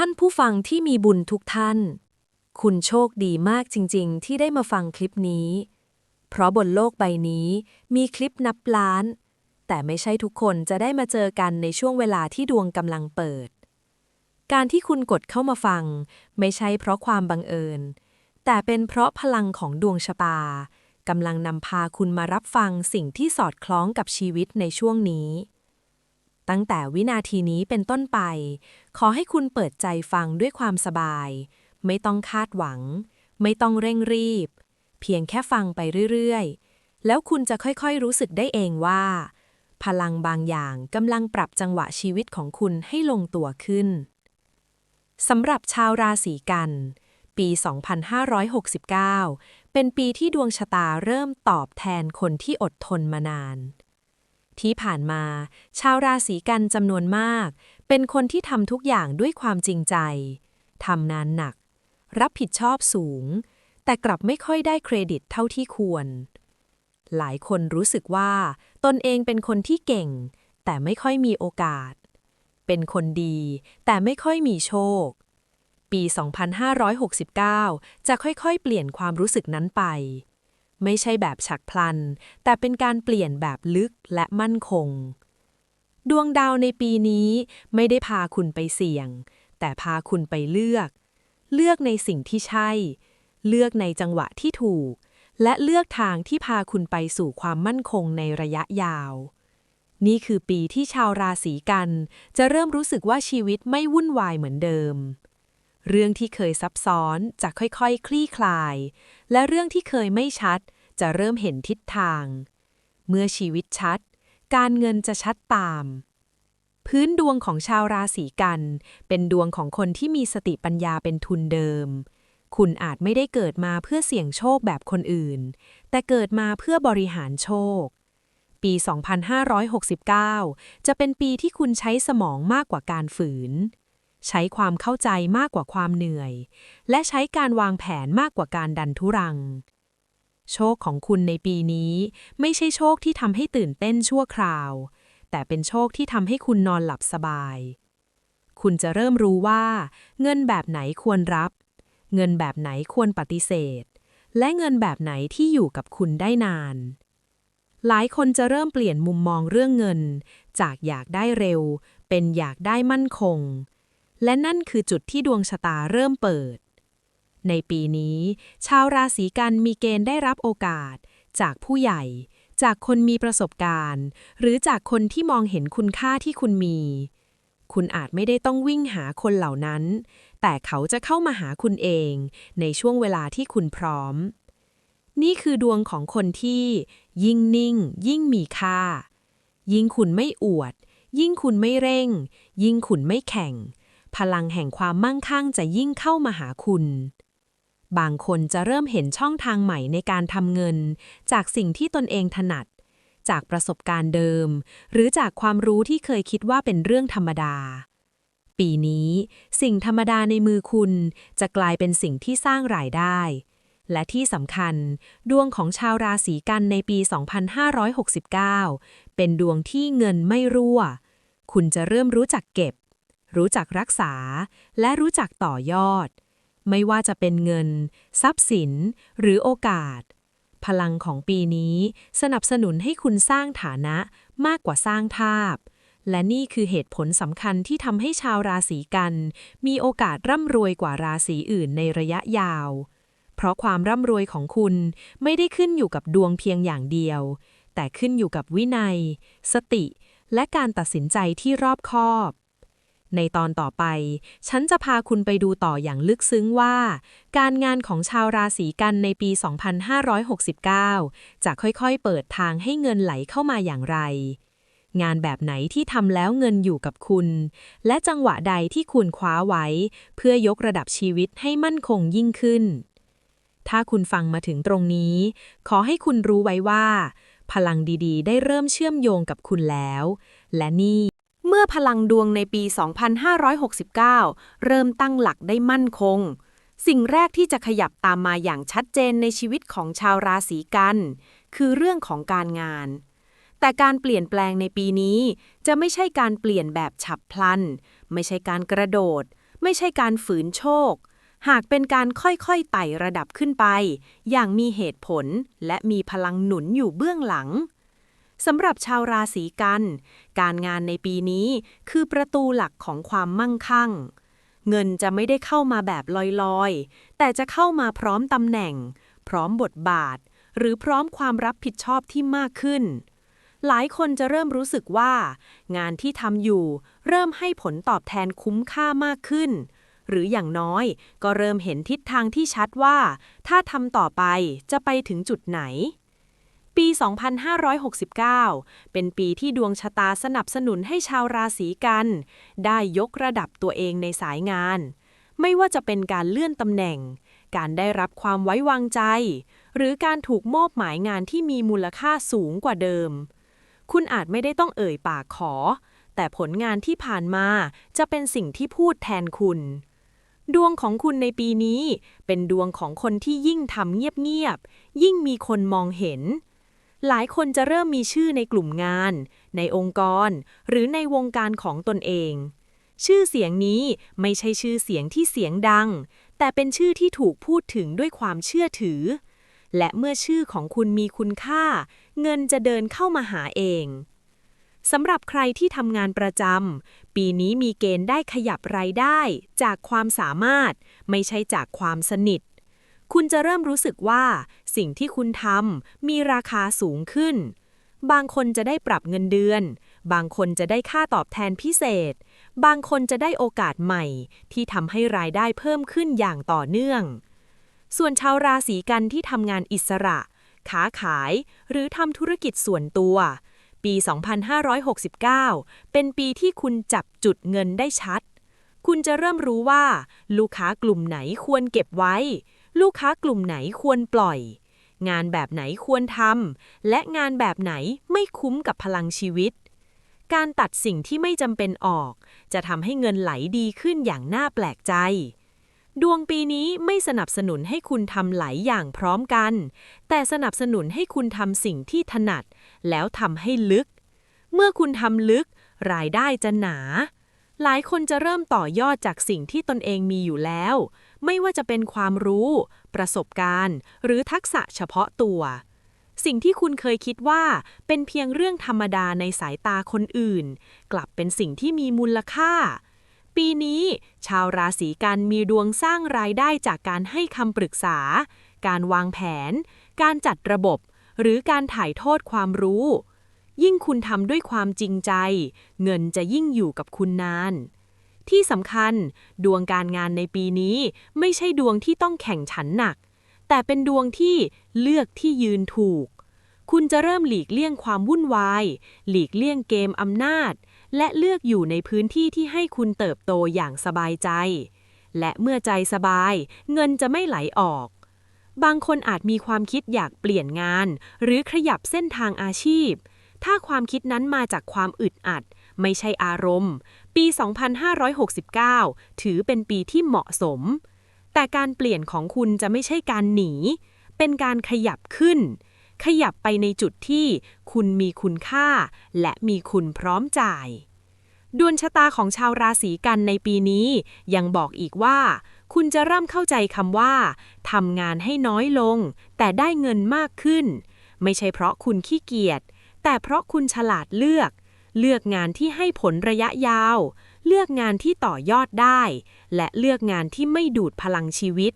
ท่านผู้ฟังที่มีบุญทุกท่าน คุณโชคดีมากจริงๆ ที่ได้มาฟังคลิปนี้ เพราะบนโลกใบนี้มีคลิปนับล้าน แต่ไม่ใช่ทุกคนจะได้มาเจอกันในช่วงเวลาที่ดวงกำลังเปิด การที่คุณกดเข้ามาฟัง ไม่ใช่เพราะความบังเอิญ แต่เป็นเพราะพลังของดวงชะตากำลังนำพาคุณมารับฟังสิ่งที่สอดคล้องกับชีวิตในช่วงนี้ ตั้งแต่วินาทีนี้เป็นต้นไป ขอให้คุณเปิดใจฟังด้วยความสบาย ไม่ต้องคาดหวัง ไม่ต้องเร่งรีบ เพียงแค่ฟังไปเรื่อยๆ แล้วคุณจะค่อยๆรู้สึกได้เองว่า พลังบางอย่างกำลังปรับจังหวะชีวิตของคุณให้ลงตัวขึ้นสำหรับชาวราศีกัน ปี 2569 เป็นปีที่ดวงชะตาเริ่มตอบแทนคนที่อดทนมานาน ที่ผ่านมา ชาวราศีกันจำนวนมาก เป็นคนที่ทำทุกอย่างด้วยความจริงใจ ทำงานหนัก รับผิดชอบสูง แต่กลับไม่ค่อยได้เครดิตเท่าที่ควร หลายคนรู้สึกว่า ตนเองเป็นคนที่เก่ง แต่ไม่ค่อยมีโอกาส เป็นคนดี แต่ไม่ค่อยมีโชค ปี 2569 จะค่อยๆ เปลี่ยนความรู้สึกนั้นไป ไม่ใช่แบบฉักพลัน แต่เป็นการเปลี่ยนแบบลึกและมั่นคง ดวงดาวในปีนี้ไม่ได้พาคุณไปเสี่ยง แต่พาคุณไปเลือก เลือกในสิ่งที่ใช่ เลือกในจังหวะที่ถูก และเลือกทางที่พาคุณไปสู่ความมั่นคงในระยะยาว นี่คือปีที่ชาวราศีกัน จะเริ่มรู้สึกว่าชีวิตไม่วุ่นวายเหมือนเดิม เรื่องที่เคยซับซ้อนจะค่อยๆคลี่คลาย และเรื่องที่เคยไม่ชัดจะเริ่มเห็นทิศทาง เมื่อชีวิตชัด การเงินจะชัดตาม พื้นดวงของชาวราศีกัน เป็นดวงของคนที่มีสติปัญญาเป็นทุนเดิม คุณอาจไม่ได้เกิดมาเพื่อเสี่ยงโชคแบบคนอื่น แต่เกิดมาเพื่อบริหารโชค ปี 2569 จะเป็นปีที่คุณใช้สมองมากกว่าการฝืน ใช้ความเข้าใจมากกว่าความเหนื่อย และใช้การวางแผนมากกว่าการดันทุรัง โชคของคุณในปีนี้ ไม่ใช่โชคที่ทำให้ตื่นเต้นชั่วคราว แต่เป็นโชคที่ทำให้คุณนอนหลับสบาย คุณจะเริ่มรู้ว่า เงินแบบไหนควรรับ เงินแบบไหนควรปฏิเสธ และเงินแบบไหนที่อยู่กับคุณได้นานหลายคนจะเริ่มเปลี่ยนมุมมองเรื่องเงิน จากอยากได้เร็ว เป็นอยากได้มั่นคง และนั่นคือจุดที่ดวงชะตาเริ่มเปิด ในปีนี้ ชาวราศีกันมีเกณฑ์ได้รับโอกาส จากผู้ใหญ่ จากคนมีประสบการณ์ หรือจากคนที่มองเห็นคุณค่าที่คุณมี คุณอาจไม่ได้ต้องวิ่งหาคนเหล่านั้น แต่เขาจะเข้ามาหาคุณเอง ในช่วงเวลาที่คุณพร้อม นี่คือดวงของคนที่ ยิ่งนิ่ง ยิ่งมีค่า ยิ่งคุณไม่อวด ยิ่งคุณไม่เร่ง ยิ่งคุณไม่แข่ง พลังแห่งความมั่งคั่งจะยิ่งเข้ามาหาคุณ บางคนจะเริ่มเห็นช่องทางใหม่ในการทำเงิน จากสิ่งที่ตนเองถนัด จากประสบการณ์เดิม หรือจากความรู้ที่เคยคิดว่าเป็นเรื่องธรรมดา ปีนี้ สิ่งธรรมดาในมือคุณ จะกลายเป็นสิ่งที่สร้างรายได้ และที่สำคัญ ดวงของชาวราศีกันในปี 2569 เป็นดวงที่เงินไม่รั่ว คุณจะเริ่มรู้จักเก็บ รู้จักรักษา และรู้จักต่อยอด ไม่ว่าจะเป็นเงิน ทรัพย์สิน หรือโอกาส พลังของปีนี้สนับสนุนให้คุณสร้างฐานะมากกว่าสร้างทาบและนี่คือเหตุผลสำคัญที่ทำให้ชาวราศีกัน มีโอกาสร่ำรวยกว่าราศีอื่นในระยะยาว เพราะความร่ำรวยของคุณไม่ได้ขึ้นอยู่กับดวงเพียงอย่างเดียว แต่ขึ้นอยู่กับวินัย สติ และการตัดสินใจที่รอบคอบ ในตอนต่อไป ฉันจะพาคุณไปดูต่ออย่างลึกซึ้งว่า การงานของชาวราศีกันในปี 2569 จะค่อยๆ เปิดทางให้เงินไหลเข้ามาอย่างไร งานแบบไหนที่ทำแล้วเงินอยู่กับคุณ และจังหวะใดที่คุณคว้าไว้ เพื่อยกระดับชีวิตให้มั่นคงยิ่งขึ้น ถ้าคุณฟังมาถึงตรงนี้ ขอให้คุณรู้ไว้ว่า พลังดีๆ ได้เริ่มเชื่อมโยงกับคุณแล้ว และนี่ เมื่อพลังดวงในปี 2569 เริ่มตั้งหลักได้มั่นคง สิ่งแรกที่จะขยับตามมาอย่างชัดเจนในชีวิตของชาวราศีกัน คือเรื่องของการงาน แต่การเปลี่ยนแปลงในปีนี้จะไม่ใช่การเปลี่ยนแบบฉับพลัน ไม่ใช่การกระโดด ไม่ใช่การฝืนโชค หากเป็นการค่อยๆไต่ระดับขึ้นไป อย่างมีเหตุผลและมีพลังหนุนอยู่เบื้องหลัง สำหรับชาวราศีกัน การงานในปีนี้คือประตูหลักของความมั่งคั่ง เงินจะไม่ได้เข้ามาแบบลอยๆ แต่จะเข้ามาพร้อมตำแหน่ง พร้อมบทบาท หรือพร้อมความรับผิดชอบที่มากขึ้น หลายคนจะเริ่มรู้สึกว่า งานที่ทำอยู่ เริ่มให้ผลตอบแทนคุ้มค่ามากขึ้น หรืออย่างน้อยก็เริ่มเห็นทิศทางที่ชัดว่า ถ้าทำต่อไปจะไปถึงจุดไหน ปี 2569 เป็นปีที่ดวงชะตาสนับสนุนให้ชาวราศีกัน ได้ยกระดับตัวเองในสายงาน ไม่ว่าจะเป็นการเลื่อนตำแหน่ง การได้รับความไว้วางใจ หรือการถูกมอบหมายงานที่มีมูลค่าสูงกว่าเดิม คุณอาจไม่ได้ต้องเอ่ยปากขอ แต่ผลงานที่ผ่านมาจะเป็นสิ่งที่พูดแทนคุณดวงของคุณในปีนี้เป็นดวงของคนที่ยิ่งทำเงียบๆ ยิ่งมีคนมองเห็น หลายคนจะเริ่มมีชื่อในกลุ่มงาน ในองค์กร หรือในวงการของตนเอง ชื่อเสียงนี้ไม่ใช่ชื่อเสียงที่เสียงดัง แต่เป็นชื่อที่ถูกพูดถึงด้วยความเชื่อถือ และเมื่อชื่อของคุณมีคุณค่า เงินจะเดินเข้ามาหาเองสำหรับใครที่ทำงานประจำปีนี้มีเกณฑ์ได้ขยับรายได้ จากความสามารถ ไม่ใช่จากความสนิท คุณจะเริ่มรู้สึกว่า สิ่งที่คุณทำมีราคาสูงขึ้น บางคนจะได้ปรับเงินเดือน บางคนจะได้ค่าตอบแทนพิเศษ บางคนจะได้โอกาสใหม่ ที่ทำให้รายได้เพิ่มขึ้นอย่างต่อเนื่อง ส่วนชาวราศีกันที่ทำงานอิสระค้าขายหรือทำธุรกิจส่วนตัว ปี 2569 เป็นปีที่คุณจับจุดเงินได้ชัด คุณจะเริ่มรู้ว่า ลูกค้ากลุ่มไหนควรเก็บไว้ ลูกค้ากลุ่มไหนควรปล่อย งานแบบไหนควรทำและงานแบบไหนไม่คุ้มกับพลังชีวิต การตัดสิ่งที่ไม่จำเป็นออก จะทำให้เงินไหลดีขึ้นอย่างน่าแปลกใจ ดวงปีนี้ไม่สนับสนุนให้คุณทำหลายอย่างพร้อมกัน แต่สนับสนุนให้คุณทำสิ่งที่ถนัด แล้วทำให้ลึก เมื่อคุณทำลึก รายได้จะหนาหลายคนจะเริ่มต่อยอดจากสิ่งที่ตนเองมีอยู่แล้ว ไม่ว่าจะเป็นความรู้ ประสบการณ์ หรือทักษะเฉพาะตัว สิ่งที่คุณเคยคิดว่าเป็นเพียงเรื่องธรรมดาในสายตาคนอื่น กลับเป็นสิ่งที่มีมูลค่า ปีนี้ ชาวราศีกันมีดวงสร้างรายได้จากการให้คำปรึกษา การวางแผน การจัดระบบ หรือการถ่ายทอดความรู้ ยิ่งคุณทำด้วยความจริงใจ เงินจะยิ่งอยู่กับคุณนาน ที่สำคัญ ดวงการงานในปีนี้ไม่ใช่ดวงที่ต้องแข่งขันหนัก แต่เป็นดวงที่เลือกที่ยืนถูก คุณจะเริ่มหลีกเลี่ยงความวุ่นวาย หลีกเลี่ยงเกมอำนาจ และเลือกอยู่ในพื้นที่ที่ให้คุณเติบโตอย่างสบายใจ และเมื่อใจสบาย เงินจะไม่ไหลออก บางคนอาจมีความคิดอยากเปลี่ยนงาน หรือขยับเส้นทางอาชีพถ้าความคิดนั้นมาจากความอึดอัด ไม่ใช่อารมณ์ ปี 2569 ถือเป็นปีที่เหมาะสม แต่การเปลี่ยนของคุณจะไม่ใช่การหนี เป็นการขยับขึ้น ขยับไปในจุดที่คุณมีคุณค่า และมีคุณพร้อมจ่ายดวงชะตาของชาวราศีกันในปีนี้ ยังบอกอีกว่า คุณจะเริ่มเข้าใจคำว่าทำงานให้น้อยลง แต่ได้เงินมากขึ้น ไม่ใช่เพราะคุณขี้เกียจแต่เพราะคุณฉลาดเลือก เลือกงานที่ให้ผลระยะยาว เลือกงานที่ต่อยอดได้ และเลือกงานที่ไม่ดูดพลังชีวิต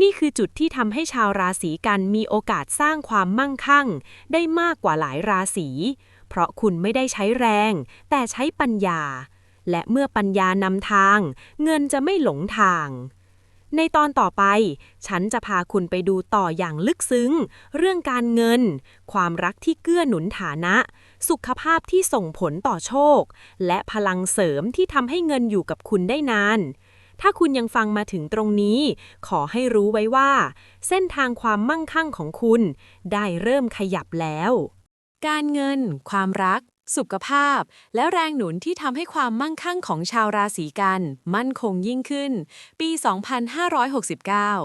นี่คือจุดที่ทำให้ชาวราศีกันมีโอกาสสร้างความมั่งคั่ง ได้มากกว่าหลายราศีเพราะคุณไม่ได้ใช้แรง แต่ใช้ปัญญา และเมื่อปัญญานำทาง เงินจะไม่หลงทาง ในตอนต่อไป ฉันจะพาคุณไปดูต่ออย่างลึกซึ้ง เรื่องการเงิน ความรักที่เกื้อหนุนฐานะ สุขภาพที่ส่งผลต่อโชค และพลังเสริมที่ทำให้เงินอยู่กับคุณได้นาน ถ้าคุณยังฟังมาถึงตรงนี้ ขอให้รู้ไว้ว่า เส้นทางความมั่งคั่งของคุณ ได้เริ่มขยับแล้ว การเงิน ความรัก สุขภาพ และแรงหนุนที่ทำให้ความมั่งคั่งของชาวราศีกัน มั่นคงยิ่งขึ้น ปี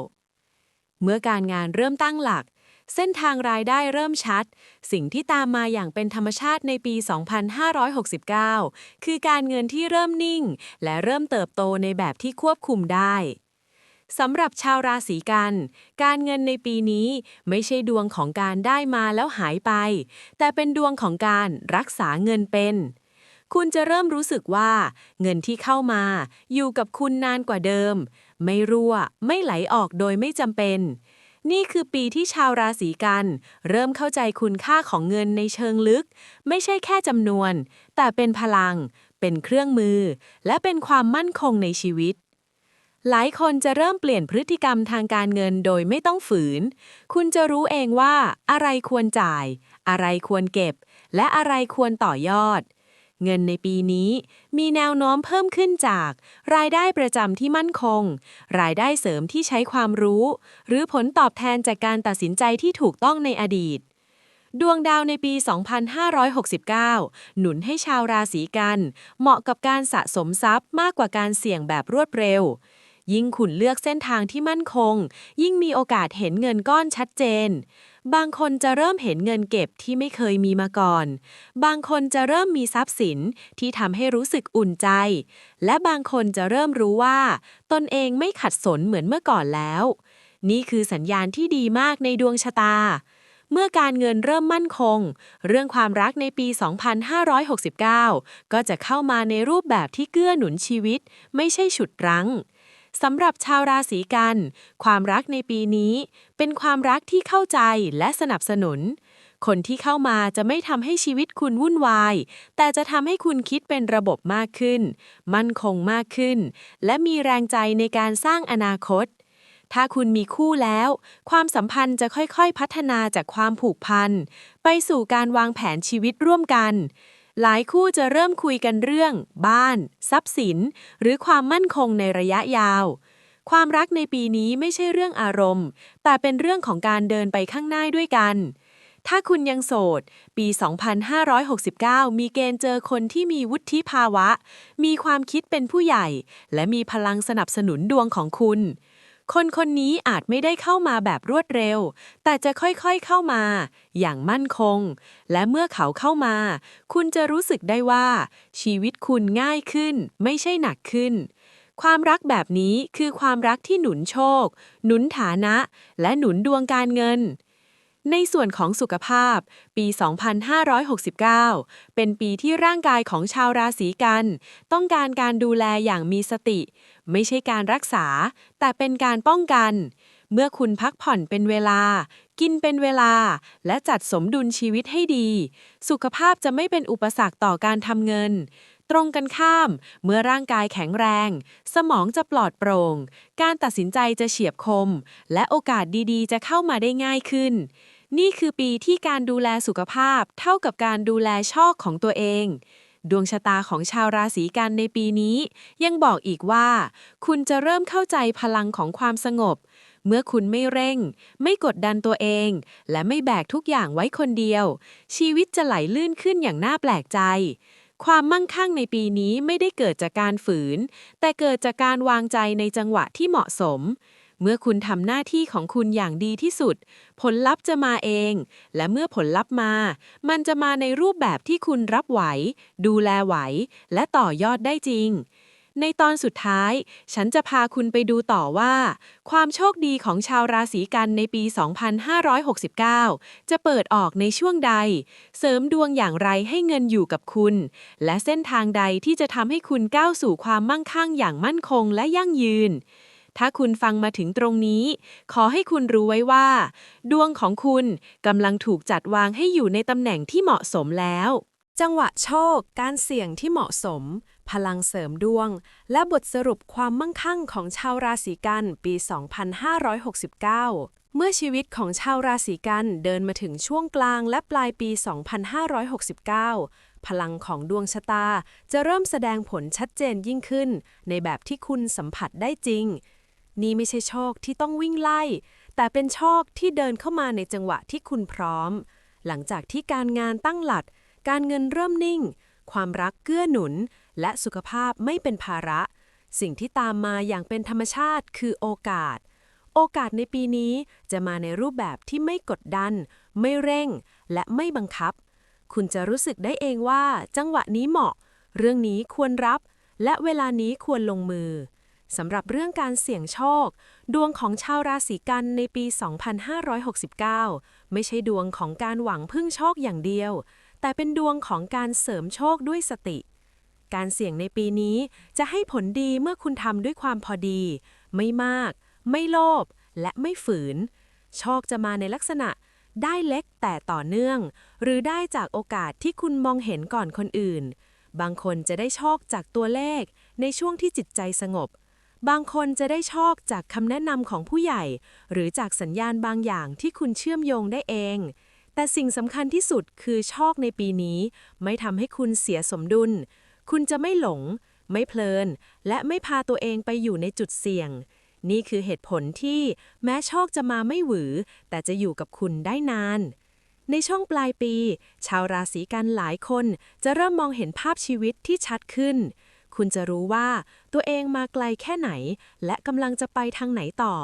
2569 เมื่อการงานเริ่มตั้งหลัก เส้นทางรายได้เริ่มชัด สิ่งที่ตามมาอย่างเป็นธรรมชาติในปี 2569 คือการเงินที่เริ่มนิ่ง และเริ่มเติบโตในแบบที่ควบคุมได้ สำหรับชาวราศีกัน การเงินในปีนี้ไม่ใช่ดวงของการได้มาแล้วหายไป แต่เป็นดวงของการรักษาเงินเป็น คุณจะเริ่มรู้สึกว่า เงินที่เข้ามา อยู่กับคุณนานกว่าเดิม ไม่รั่ว ไม่ไหลออกโดยไม่จำเป็น นี่คือปีที่ชาวราศีกัน เริ่มเข้าใจคุณค่าของเงินในเชิงลึก ไม่ใช่แค่จำนวน แต่เป็นพลัง เป็นเครื่องมือ และเป็นความมั่นคงในชีวิต หลายคนจะเริ่มเปลี่ยนพฤติกรรมทางการเงินโดยไม่ต้องฝืน คุณจะรู้เองว่าอะไรควรจ่าย อะไรควรเก็บ และอะไรควรต่อยอด เงินในปีนี้มีแนวโน้มเพิ่มขึ้นจาก รายได้ประจำที่มั่นคง รายได้เสริมที่ใช้ความรู้ หรือผลตอบแทนจากการตัดสินใจที่ถูกต้องในอดีตดวงดาวในปี 2569 หนุนให้ชาวราศีกัน เหมาะกับการสะสมทรัพย์มากกว่าการเสี่ยงแบบรวดเร็ว ยิ่งคุณเลือกเส้นทางที่มั่นคง ยิ่งมีโอกาสเห็นเงินก้อนชัดเจน บางคนจะเริ่มเห็นเงินเก็บที่ไม่เคยมีมาก่อน บางคนจะเริ่มมีทรัพย์สินที่ทำให้รู้สึกอุ่นใจ และบางคนจะเริ่มรู้ว่า ตนเองไม่ขัดสนเหมือนเมื่อก่อนแล้ว นี่คือสัญญาณที่ดีมากในดวงชะตาเมื่อการเงินเริ่มมั่นคง เรื่องความรักในปี 2569 ก็จะเข้ามาในรูปแบบที่เกื้อหนุนชีวิต ไม่ใช่ฉุดรั้ง สำหรับชาวราศีกัน ความรักในปีนี้ เป็นความรักที่เข้าใจและสนับสนุน คนที่เข้ามาจะไม่ทำให้ชีวิตคุณวุ่นวาย แต่จะทำให้คุณคิดเป็นระบบมากขึ้น มั่นคงมากขึ้น และมีแรงใจในการสร้างอนาคตถ้าคุณมีคู่แล้ว ความสัมพันธ์จะค่อยๆ พัฒนาจากความผูกพัน ไปสู่การวางแผนชีวิตร่วมกัน หลายคู่จะเริ่มคุยกันเรื่อง บ้าน ทรัพย์สิน หรือความมั่นคงในระยะยาว ความรักในปีนี้ไม่ใช่เรื่องอารมณ์ แต่เป็นเรื่องของการเดินไปข้างหน้าด้วยกัน ถ้าคุณยังโสด ปี 2569 มีเกณฑ์เจอคนที่มีวุฒิภาวะ มีความคิดเป็นผู้ใหญ่ และมีพลังสนับสนุนดวงของคุณ คนคนนี้อาจไม่ได้เข้ามาแบบรวดเร็ว แต่จะค่อยๆเข้ามา อย่างมั่นคง และเมื่อเขาเข้ามา คุณจะรู้สึกได้ว่า ชีวิตคุณง่ายขึ้น ไม่ใช่หนักขึ้น ความรักแบบนี้คือความรักที่หนุนโชค หนุนฐานะ และหนุนดวงการเงิน ในส่วนของสุขภาพ ปี 2569 เป็นปีที่ร่างกายของชาวราศีกัน ต้องการการดูแลอย่างมีสติ ไม่ใช่การรักษา แต่เป็นการป้องกัน เมื่อคุณพักผ่อนเป็นเวลา กินเป็นเวลา และจัดสมดุลชีวิตให้ดี สุขภาพจะไม่เป็นอุปสรรคต่อการทำเงินตรงกันข้าม เมื่อร่างกายแข็งแรง สมองจะปลอดโปร่ง การตัดสินใจจะเฉียบคม และโอกาสดีๆ จะเข้ามาได้ง่ายขึ้น นี่คือปีที่การดูแลสุขภาพเท่ากับการดูแลชอกของตัวเอง ดวงชะตาของชาวราศีกันในปีนี้ ยังบอกอีกว่า คุณจะเริ่มเข้าใจพลังของความสงบ เมื่อคุณไม่เร่ง ไม่กดดันตัวเอง และไม่แบกทุกอย่างไว้คนเดียว ชีวิตจะไหลลื่นขึ้นอย่างน่าแปลกใจความมั่งคั่งในปีนี้ไม่ได้เกิดจากการฝืน แต่เกิดจากการวางใจในจังหวะที่เหมาะสม เมื่อคุณทำหน้าที่ของคุณอย่างดีที่สุด ผลลัพธ์จะมาเอง และเมื่อผลลัพธ์มา มันจะมาในรูปแบบที่คุณรับไหว ดูแลไหว และต่อยอดได้จริง ในตอนสุดท้าย ฉันจะพาคุณไปดูต่อว่า ความโชคดีของชาวราศีกันในปี 2569 จะเปิดออกในช่วงใด เสริมดวงอย่างไรให้เงินอยู่กับคุณ และเส้นทางใดที่จะทำให้คุณก้าวสู่ความมั่งคั่งอย่างมั่นคงและยั่งยืน ถ้าคุณฟังมาถึงตรงนี้ ขอให้คุณรู้ไว้ว่า ดวงของคุณกำลังถูกจัดวางให้อยู่ในตำแหน่งที่เหมาะสมแล้ว จังหวะโชค การเสี่ยงที่เหมาะสม พลังเสริมดวง และบทสรุปความมั่งคั่งของชาวราศีกันปี 2569เมื่อชีวิตของชาวราศีกันเดินมาถึงช่วงกลางและปลายปี 2569 พลังของดวงชะตาจะเริ่มแสดงผลชัดเจนยิ่งขึ้น ในแบบที่คุณสัมผัสได้จริง นี่ไม่ใช่โชคที่ต้องวิ่งไล่ แต่เป็นโชคที่เดินเข้ามาในจังหวะที่คุณพร้อม หลังจากที่การงานตั้งหลัก การเงินเริ่มนิ่ง ความรักเกื้อหนุน และสุขภาพไม่เป็นภาระ สิ่งที่ตามมาอย่างเป็นธรรมชาติคือโอกาส โอกาสในปีนี้จะมาในรูปแบบที่ไม่กดดัน ไม่เร่ง และไม่บังคับ คุณจะรู้สึกได้เองว่าจังหวะนี้เหมาะ เรื่องนี้ควรรับ และเวลานี้ควรลงมือ สำหรับเรื่องการเสี่ยงโชค ดวงของชาวราศีกันในปี 2569 ไม่ใช่ดวงของการหวังพึ่งโชคอย่างเดียว แต่เป็นดวงของการเสริมโชคด้วยสติ การเสี่ยงในปีนี้จะให้ผลดีเมื่อคุณทำด้วยความพอดี ไม่มาก ไม่โลภและไม่ฝืน โชคจะมาในลักษณะได้เล็กแต่ต่อเนื่อง หรือได้จากโอกาสที่คุณมองเห็นก่อนคนอื่น บางคนจะได้โชคจากตัวเลขในช่วงที่จิตใจสงบ บางคนจะได้โชคจากคำแนะนำของผู้ใหญ่ หรือจากสัญญาณบางอย่างที่คุณเชื่อมโยงได้เอง แต่สิ่งสำคัญที่สุดคือโชคในปีนี้ ไม่ทำให้คุณเสียสมดุล คุณจะไม่หลง ไม่เพลิน และไม่พาตัวเองไปอยู่ในจุดเสี่ยง นี่คือเหตุผลที่แม้โชคจะมาไม่หวือ แต่จะอยู่กับคุณได้นานในช่วงปลายปี ชาวราศีกันหลายคนจะเริ่มมองเห็นภาพชีวิตที่ชัดขึ้น คุณจะรู้ว่าตัวเองมาไกลแค่ไหน และกำลังจะไปทางไหนต่อ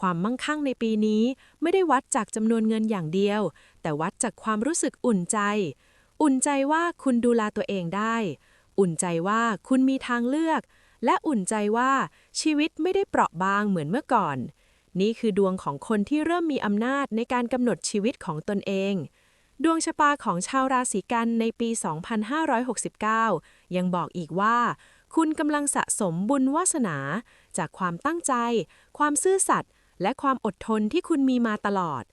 ความมั่งคั่งในปีนี้ไม่ได้วัดจากจำนวนเงินอย่างเดียว แต่วัดจากความรู้สึกอุ่นใจ อุ่นใจว่าคุณดูแลตัวเองได้ อุ่นใจว่าคุณมีทางเลือก และอุ่นใจว่าชีวิตไม่ได้เปราะบางเหมือนเมื่อก่อน นี่คือดวงของคนที่เริ่มมีอำนาจในการกำหนดชีวิตของตนเอง ดวงชะตาของชาวราศีกันในปี 2569 ยังบอกอีกว่า คุณกำลังสะสมบุญวาสนา จากความตั้งใจ ความซื่อสัตย์และความอดทนที่คุณมีมาตลอด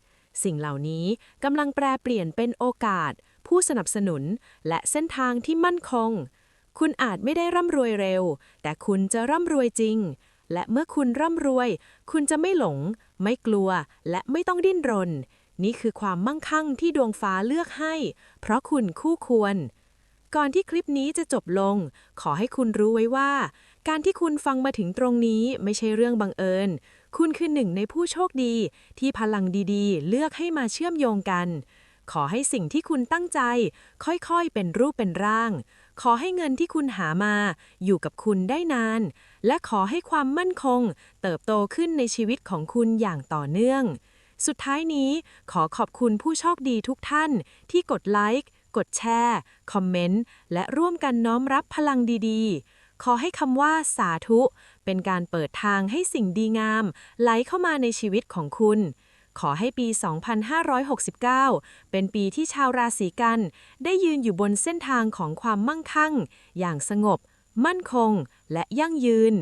สิ่งเหล่านี้กำลังแปลเปลี่ยนเป็นโอกาส ผู้สนับสนุน และเส้นทางที่มั่นคง คุณอาจไม่ได้ร่ำรวยเร็ว แต่คุณจะร่ำรวยจริง และเมื่อคุณร่ำรวย คุณจะไม่หลง ไม่กลัว และไม่ต้องดิ้นรน นี่คือความมั่งคั่งที่ดวงฟ้าเลือกให้ เพราะคุณคู่ควร ก่อนที่คลิปนี้จะจบลง ขอให้คุณรู้ไว้ว่า การที่คุณฟังมาถึงตรงนี้ไม่ใช่เรื่องบังเอิญ คุณคือหนึ่งในผู้โชคดี ที่พลังดีๆ เลือกให้มาเชื่อมโยงกัน ขอให้สิ่งที่คุณตั้งใจ ค่อยๆ เป็นรูปเป็นร่าง ขอให้เงินที่คุณหามา อยู่กับคุณได้นาน และขอให้ความมั่นคง เติบโตขึ้นในชีวิตของคุณอย่างต่อเนื่อง สุดท้ายนี้ขอขอบคุณผู้โชคดีทุกท่านที่กดไลค์กดแชร์ คอมเมนต์ และร่วมกันน้อมรับพลังดีๆ ขอให้คำว่าสาธุ เป็นการเปิดทางให้สิ่งดีงาม ไหลเข้ามาในชีวิตของคุณ ขอให้ปี 2569 เป็นปีที่ชาวราศีกัน ได้ยืนอยู่บนเส้นทางของความมั่งคั่ง อย่างสงบ มั่นคง และยั่งยืน